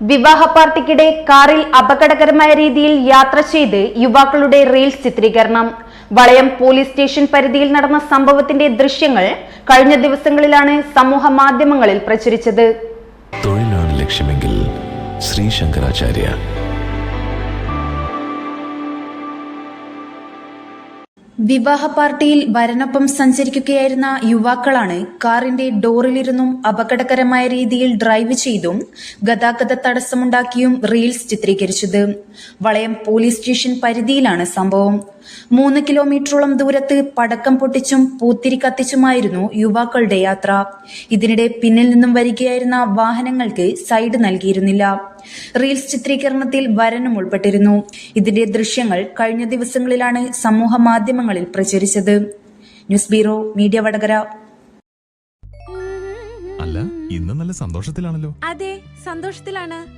വിവാഹ പാർട്ടിക്കിടെ കാറിൽ അപകടകരമായ രീതിയിൽ യാത്ര ചെയ്ത് യുവാക്കളുടെ റീൽസ് ചിത്രീകരണം. വളയം പോലീസ് സ്റ്റേഷൻ പരിധിയിൽ നടന്ന സംഭവത്തിന്റെ ദൃശ്യങ്ങൾ കഴിഞ്ഞ ദിവസങ്ങളിലാണ് സമൂഹ മാധ്യമങ്ങളിൽ പ്രചരിച്ചത്. തൊഴിലാണ് ലക്ഷ്യമെങ്കിൽ ശ്രീ ശങ്കരാചാര്യ വിവാഹ പാർട്ടിയിൽ വരനൊപ്പം സഞ്ചരിക്കുകയായിരുന്ന യുവാക്കളാണ് കാറിന്റെ ഡോറിലിരുന്നും അപകടകരമായ രീതിയിൽ ഡ്രൈവ് ചെയ്തും ഗതാഗത തടസ്സമുണ്ടാക്കിയും റീൽസ് ചിത്രീകരിച്ചത്. വളയം പോലീസ് സ്റ്റേഷൻ പരിധിയിലാണ് സംഭവം. മൂന്ന് കിലോമീറ്ററോളം ദൂരത്ത് പടക്കം പൊട്ടിച്ചും പൂത്തിരി കത്തിച്ചുമായിരുന്നു യുവാക്കളുടെ യാത്ര. ഇതിനിടെ പിന്നിൽ നിന്നും വരികയായിരുന്ന വാഹനങ്ങൾക്ക് സൈഡ് നൽകിയിരുന്നില്ല. റീൽസ് ചിത്രീകരണത്തിൽ വരനും ഉൾപ്പെട്ടിരുന്നു. ഇതിന്റെ ദൃശ്യങ്ങൾ കഴിഞ്ഞ ദിവസങ്ങളിലാണ് സമൂഹ മാധ്യമങ്ങളിൽ പ്രചരിച്ചത്. News bureau media Vadakara. അല്ല ഇന്ന് നല്ല സന്തോഷത്തിലാണല്ലോ. അതെ സന്തോഷത്തിലാണ്.